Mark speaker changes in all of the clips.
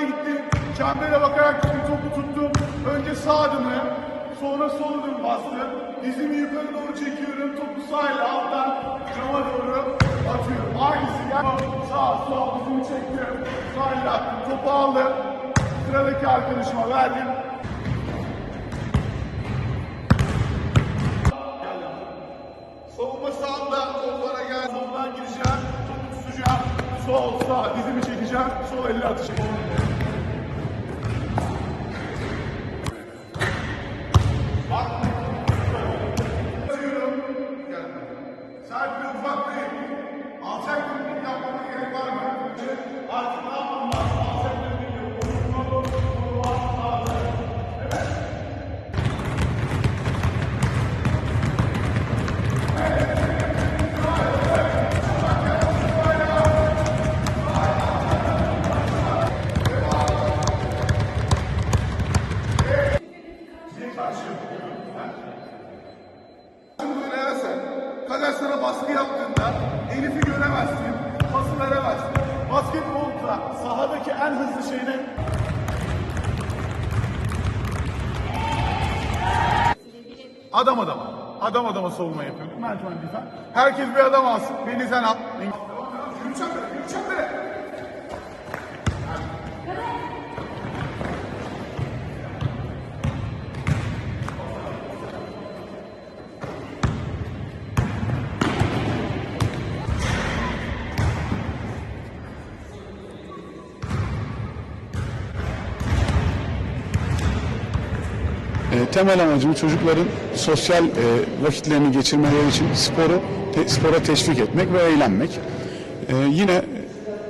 Speaker 1: ihmalle gittim? Çembere bakarak bir topu tuttum. Önce sağ adımı, sonra sol adımı bastım. Dizimi yukarı doğru çekiyorum. Topu sağ alttan cama doğru atıyorum. Aynısı ya. Sağ, sol dizimi çektim. Sağ ile attım. Topu aldım. Sıradaki arkadaşıma verdim. Savunma sağında kollara gel. Soldan gireceğim. Topu tutacağım. Sol sağ dizimi çekeceğim. Sol elle atacağım. En hızlı şey ne? Adam adama. Adam adama savunma yapıyorduk. Merdiven difen. Herkes bir adam alsın. Beni sen al. Yürü çembere, yürü çembere.
Speaker 2: E, temel amacım çocukların sosyal e, vakitlerini geçirmeleri için sporu te- spora teşvik etmek ve eğlenmek. E, yine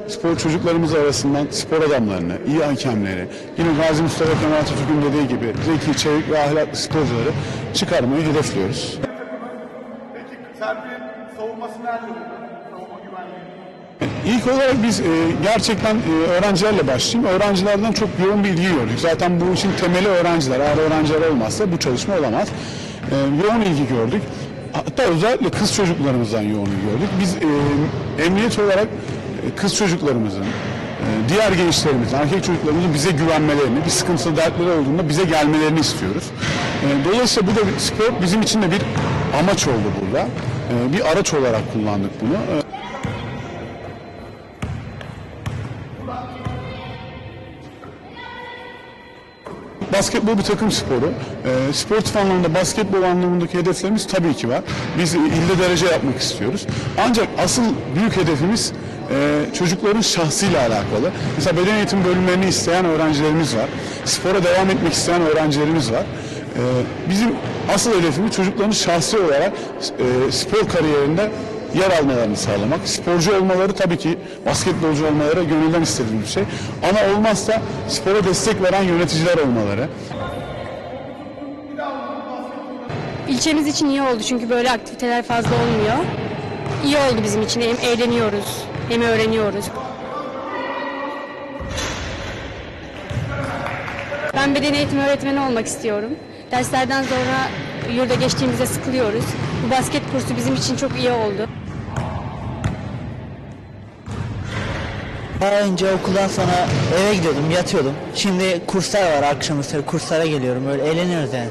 Speaker 2: spor çocuklarımız arasından spor adamlarını, iyi hakemleri, yine Gazi Mustafa Kemal Atatürk'ün dediği gibi zeki, çevik ve ahlaklı sporcuları çıkarmayı hedefliyoruz.
Speaker 1: Serpil'in savunması nerede olur? Savunma güvenliği.
Speaker 2: İlk olarak biz e, gerçekten e, öğrencilerle başlayayım. Öğrencilerden çok yoğun bir ilgi gördük. Zaten bu işin temeli öğrenciler. Eğer öğrenciler olmazsa bu çalışma olamaz. E, yoğun ilgi gördük. Hatta özellikle kız çocuklarımızdan yoğun ilgi gördük. Biz e, emniyet olarak e, kız çocuklarımızın, e, diğer gençlerimizin, erkek çocuklarımızın bize güvenmelerini, bir sıkıntılı dertleri olduğunda bize gelmelerini istiyoruz. E, dolayısıyla bu da bir spor bizim için de bir amaç oldu burada. E, bir araç olarak kullandık bunu. E, Basketbol bir takım sporu. E, sportif anlamda basketbol anlamındaki hedeflerimiz tabii ki var. Biz ilde derece yapmak istiyoruz. Ancak asıl büyük hedefimiz e, çocukların şahsıyla alakalı. Mesela beden eğitim bölümlerini isteyen öğrencilerimiz var. Spora devam etmek isteyen öğrencilerimiz var. E, bizim asıl hedefimiz çocukların şahsi olarak e, spor kariyerinde yer almalarını sağlamak. Sporcu olmaları tabii ki basketbolcu olmaları gönülden istediğim bir şey. Ama olmazsa spora destek veren yöneticiler olmaları.
Speaker 3: İlçemiz için iyi oldu çünkü böyle aktiviteler fazla olmuyor. İyi oldu bizim için. Hem eğleniyoruz hem öğreniyoruz. Ben beden eğitimi öğretmeni olmak istiyorum. Derslerden sonra yurda geçtiğimizde sıkılıyoruz. Bu basket kursu bizim için çok iyi oldu.
Speaker 4: Daha önce okuldan sonra eve gidiyordum, yatıyordum. Şimdi kurslar var akşam üstü kurslara geliyorum böyle eğleniyoruz yani.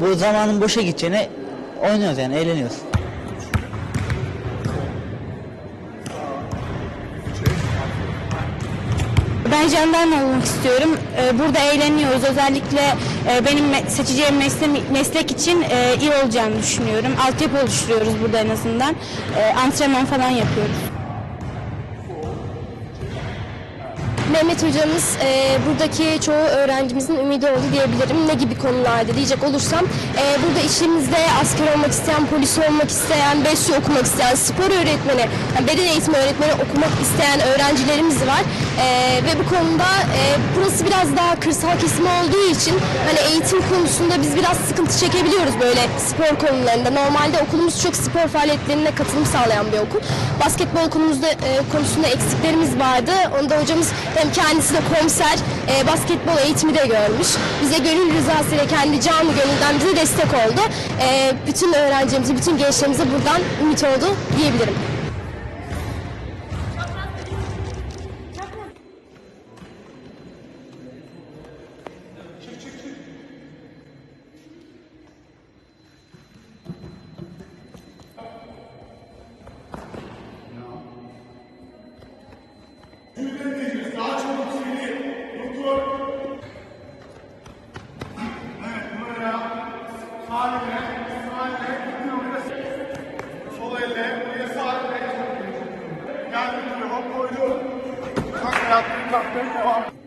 Speaker 4: Bu zamanın boşa gideceğine oynuyoruz yani eğleniyoruz.
Speaker 3: Ben jandarma olmak istiyorum. Ee, Burada eğleniyoruz. Özellikle e, benim seçeceğim meslek için e, iyi olacağını düşünüyorum. Altyapı oluşturuyoruz burada en azından. E, Antrenman falan yapıyoruz.
Speaker 5: Mehmet hocamız e, buradaki çoğu öğrencimizin ümidi oldu diyebilirim. Ne gibi konularda diyecek olursam e, burada içimizde asker olmak isteyen, polis olmak isteyen, besyo okumak isteyen, spor öğretmeni, yani beden eğitimi öğretmeni okumak isteyen öğrencilerimiz var. E, ve bu konuda e, burası biraz daha kırsal kesim olduğu için hani eğitim konusunda biz biraz sıkıntı çekebiliyoruz böyle spor konularında. Normalde okulumuz çok spor faaliyetlerine katılım sağlayan bir okul. Basketbol konumuzda e, konusunda eksiklerimiz vardı. Onu da hocamız hem kendisi de komiser, e, basketbol eğitimi de görmüş. Bize gönül rızasıyla kendi canı gönülden bize destek oldu. E, bütün öğrencilerimize, bütün gençlerimize buradan ümit oldu diyebilirim.
Speaker 1: Salim'e, İsmail'le gittin oraya. Sol elle, buraya sağ elle. Geldi diyor, hop koydu. Kalk ayakkabıyı taktın, devam.